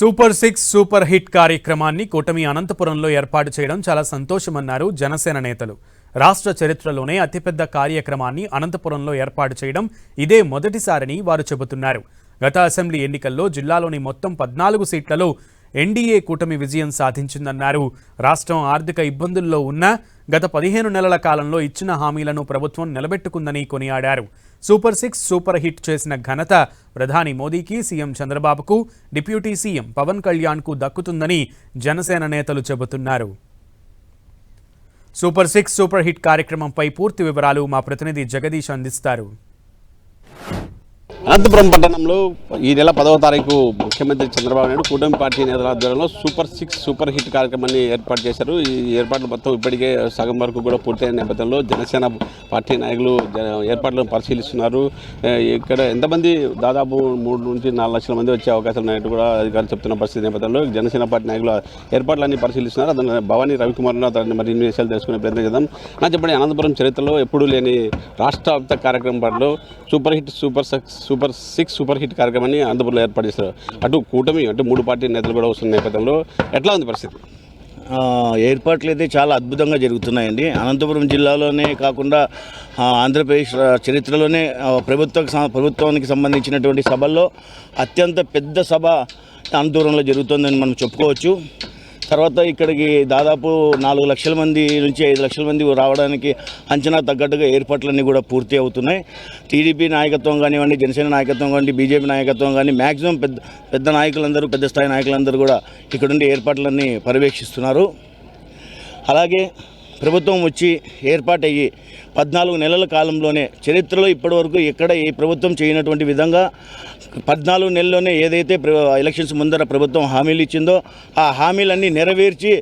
Super six super hit కార్యక్రమాన్ని కూటమి అనంతపురంలో ఏర్పాటు చేయడం చాలా సంతోషమన్నారు జనసేన నేతలు. రాష్ట్ర చరిత్రలోనే అతిపెద్ద కార్యక్రమాన్ని అనంతపురంలో ఏర్పాటు చేయడం ఇదే మొదటిసారని వారు చెబుతున్నారు. గత అసెంబ్లీ ఎన్నికల్లో జిల్లాలోని మొత్తం పద్నాలుగు సీట్లలో ఎన్డీఏ కూటమి విజయం సాధించిందన్నారు. రాష్ట్రం ఆర్థిక ఇబ్బందుల్లో ఉన్న గత పదిహేను నెలల కాలంలో ఇచ్చిన హామీలను ప్రభుత్వం నిలబెట్టుకుందని కొనియాడారు. సూపర్ సిక్స్ సూపర్ హిట్ చేసిన ఘనత ప్రధాని మోదీకి సీఎం చంద్రబాబుకు డిప్యూటీ సీఎం పవన్ కళ్యాణ్కు దక్కుతుందని జనసేన నేతలు చెబుతున్నారు. సూపర్ సిక్స్ సూపర్ హిట్ కార్యక్రమంపై పూర్తి వివరాలు మా ప్రతినిధి జగదీష్ అందిస్తారు. అనంతపురం పట్టణంలో ఈ నెల పదవ తారీఖు ముఖ్యమంత్రి చంద్రబాబు నాయుడు కూటమి పార్టీ నేతల ఆధ్వర్యంలో సూపర్ సిక్స్ సూపర్ హిట్ కార్యక్రమాన్ని ఏర్పాటు చేశారు. ఈ ఏర్పాట్లు మొత్తం ఇప్పటికే సగం వరకు కూడా పూర్తయిన నేపథ్యంలో జనసేన పార్టీ నాయకులు ఏర్పాట్లను పరిశీలిస్తున్నారు. ఇక్కడ ఎంతమంది దాదాపు మూడు నుంచి నాలుగు లక్షల మంది వచ్చే అవకాశాలు ఉన్నట్టు కూడా అధికారులు చెప్తున్న పరిస్థితి నేపథ్యంలో జనసేన పార్టీ నాయకులు ఏర్పాట్లన్నీ పరిశీలిస్తున్నారు. అతను భవానీ రవికుమార్ అతన్ని మరి ఇన్ని విషయాలు తెలుసుకునే ప్రయత్నం చేద్దాం. నా చెప్పండి అనంతపురం చరిత్రలో ఎప్పుడూ లేని రాష్ట్ర వ్యాప్త కార్యక్రమం పాటలో super hit super six super six super hit కార్యక్రమాన్ని అనంతపురంలో ఏర్పాటు చేశారు. అటు కూటమి అంటే మూడు పార్టీ నేతలు కూడా వస్తున్న నేపథ్యంలో ఎట్లా ఉంది పరిస్థితి? ఏర్పాట్లు అయితే చాలా అద్భుతంగా జరుగుతున్నాయండి. అనంతపురం జిల్లాలోనే కాకుండా ఆంధ్రప్రదేశ్ చరిత్రలోనే ప్రభుత్వ ప్రభుత్వానికి సంబంధించినటువంటి సభల్లో అత్యంత పెద్ద సభ అనంతపురంలో జరుగుతుందని మనం చెప్పుకోవచ్చు. తర్వాత ఇక్కడికి దాదాపు నాలుగు లక్షల మంది నుంచి ఐదు లక్షల మంది రావడానికి అంచనా తగ్గట్టుగా ఏర్పాట్లన్నీ కూడా పూర్తి అవుతున్నాయి. టీడీపీ నాయకత్వం కానివ్వండి జనసేన నాయకత్వం కానివ్వండి బీజేపీ నాయకత్వం కానీ మ్యాక్సిమం పెద్ద పెద్ద నాయకులందరూ పెద్ద స్థాయి నాయకులందరూ కూడా ఇక్కడుండి ఏర్పాట్లన్నీ పర్యవేక్షిస్తున్నారు. అలాగే ప్రభుత్వం వచ్చి ఏర్పాటయ్యి పద్నాలుగు నెలల కాలంలోనే చరిత్రలో ఇప్పటివరకు ఎక్కడ ఏ ప్రభుత్వం చేయనటువంటి విధంగా పద్నాలుగు నెలల్లోనే ఏదైతే ఎలక్షన్స్ ముందర ప్రభుత్వం హామీలు ఇచ్చిందో ఆ హామీలన్నీ నెరవేర్చి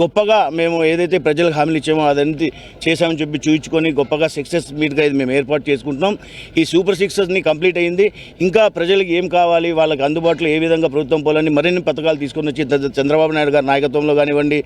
గొప్పగా మేము ఏదైతే ప్రజలకు హామీలు ఇచ్చామో అదంతా చేశామని చెప్పి చూపించుకొని గొప్పగా సక్సెస్ మీట్గా ఇది మేము ఏర్పాటు చేసుకుంటున్నాం. ఈ సూపర్ సిక్సెస్ని కంప్లీట్ అయింది. ఇంకా ప్రజలకు ఏం కావాలి వాళ్ళకి అందుబాటులో ఏ విధంగా ప్రభుత్వం పోలని మరిన్ని పథకాలు తీసుకొని వచ్చి చంద్రబాబు నాయుడు గారి నాయకత్వంలో కానివ్వండి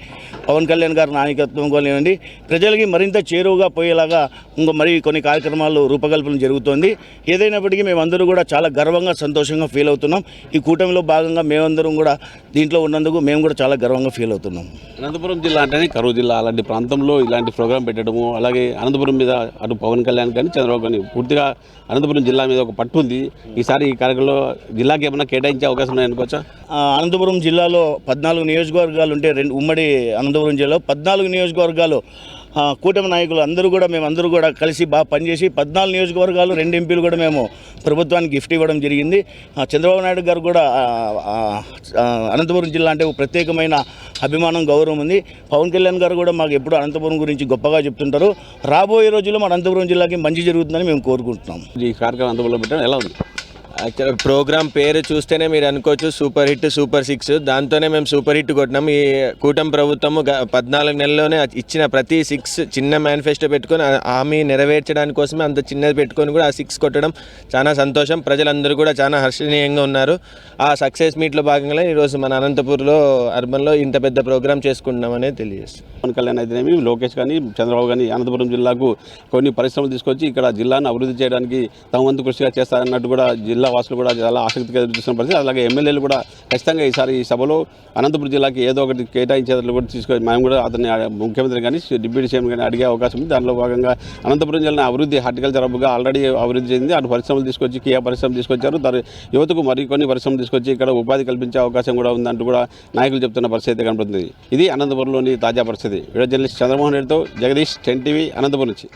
పవన్ కళ్యాణ్ గారి నాయకత్వం కానివ్వండి ప్రజలకి మరింత చేరువుగా పోయేలాగా ఇంకా మరి కొన్ని కార్యక్రమాలు రూపకల్పన జరుగుతోంది. ఏదైనప్పటికీ మేమందరూ కూడా చాలా గర్వంగా సంతోషంగా ఫీల్ అవుతున్నాం. ఈ కూటమిలో భాగంగా మేమందరం కూడా దీంట్లో ఉన్నందుకు మేము కూడా చాలా గర్వంగా ఫీల్ అవుతున్నాం. అనంతపురం జిల్లా అంటేనే కరువు జిల్లా. అలాంటి ప్రాంతంలో ఇలాంటి ప్రోగ్రాం పెట్టడము అలాగే అనంతపురం మీద అటు పవన్ కళ్యాణ్ కానీ చంద్రబాబు కానీ పూర్తిగా అనంతపురం జిల్లా మీద ఒక పట్టు ఉంది. ఈసారి ఈ కార్యక్రమంలో జిల్లాకి ఏమైనా కేటాయించే అవకాశం ఉన్నాయనుకోవచ్చా అనంతపురం జిల్లాలో పద్నాలుగు నియోజకవర్గాలు ఉంటే రెండు ఉమ్మడి అనంతపురం జిల్లాలో పద్నాలుగు నియోజకవర్గాలు కూటమి నాయకులు అందరూ కూడా మేము అందరూ కూడా కలిసి బాగా పనిచేసి పద్నాలుగు నియోజకవర్గాలు రెండు ఎంపీలు కూడా మేము ప్రభుత్వానికి గిఫ్ట్ ఇవ్వడం జరిగింది. చంద్రబాబు నాయుడు గారు కూడా అనంతపురం జిల్లా అంటే ఒక ప్రత్యేకమైన అభిమానం గౌరవం ఉంది. పవన్ కళ్యాణ్ గారు కూడా మాకు ఎప్పుడు అనంతపురం గురించి గొప్పగా చెప్తుంటారు. రాబోయే రోజుల్లో మన అనంతపురం జిల్లాకి మంచి జరుగుతుందని మేము కోరుకుంటున్నాం. ఈ కార్యక్రమం అనంతపురంలో పెట్టడం ఎలా ఉంది? యాక్చువల్ ప్రోగ్రామ్ పేరు చూస్తేనే మీరు అనుకోవచ్చు సూపర్ హిట్ సూపర్ సిక్స్. దాంతోనే మేము సూపర్ హిట్ కొట్టినాం. ఈ కూటమి ప్రభుత్వము గ- పద్నాలుగు నెలల్లోనే ఇచ్చిన ప్రతి సిక్స్ చిన్న మేనిఫెస్టో పెట్టుకొని హామీ నెరవేర్చడానికి కోసమే అంత చిన్నది పెట్టుకొని కూడా ఆ సిక్స్ కొట్టడం చాలా సంతోషం. ప్రజలందరూ కూడా చాలా హర్షణీయంగా ఉన్నారు. ఆ సక్సెస్ మీట్లో భాగంగా ఈరోజు మన అనంతపూర్లో అర్బన్లో ఇంత పెద్ద ప్రోగ్రామ్ చేసుకుంటున్నాం అనేది తెలియజేస్తుంది. పవన్ కళ్యాణ్ అయితేనేమి లోకేష్ కానీ చంద్రబాబు కానీ అనంతపురం జిల్లాకు కొన్ని పరిశ్రమలు తీసుకొచ్చి ఇక్కడ జిల్లాను అభివృద్ధి చేయడానికి తమ వంతు కృషిగా చేస్తారన్నట్టు కూడా జిల్లా వాసులు కూడా చాలా ఆసక్తిగా చూస్తున్న పరిస్థితి. అలాగే ఎమ్మెల్యేలు కూడా ఖచ్చితంగా ఈసారి ఈ సభలో అనంతపురం జిల్లాకి ఏదో ఒకటి కేటాయించేటట్లు కూడా తీసుకొని మేము కూడా అతన్ని ముఖ్యమంత్రి కానీ డిప్యూటీ సీఎం కానీ అడిగే అవకాశం ఉంది. దానిలో భాగంగా అనంతపురం జిల్లా అభివృద్ధి హార్టికల్చర్ హబ్గా ఆల్రెడీ అభివృద్ధి చెంది అటు పరిశ్రమలు తీసుకొచ్చి కియా పరిశ్రమ తీసుకొచ్చారు. దాని యువతకు మరికొన్ని పరిశ్రమలు తీసుకొచ్చి ఇక్కడ ఉపాధి కల్పించే అవకాశం కూడా ఉందంటూ కూడా నాయకులు చెప్తున్న పరిస్థితి కనబడుతుంది. ఇది అనంతపురంలోని తాజా పరిస్థితి. వీడియో జర్నలిస్ట్ చంద్రమోహన్ రెడ్డితో జగదీష్ టెన్ టీవీ అనంతపురం నుంచి.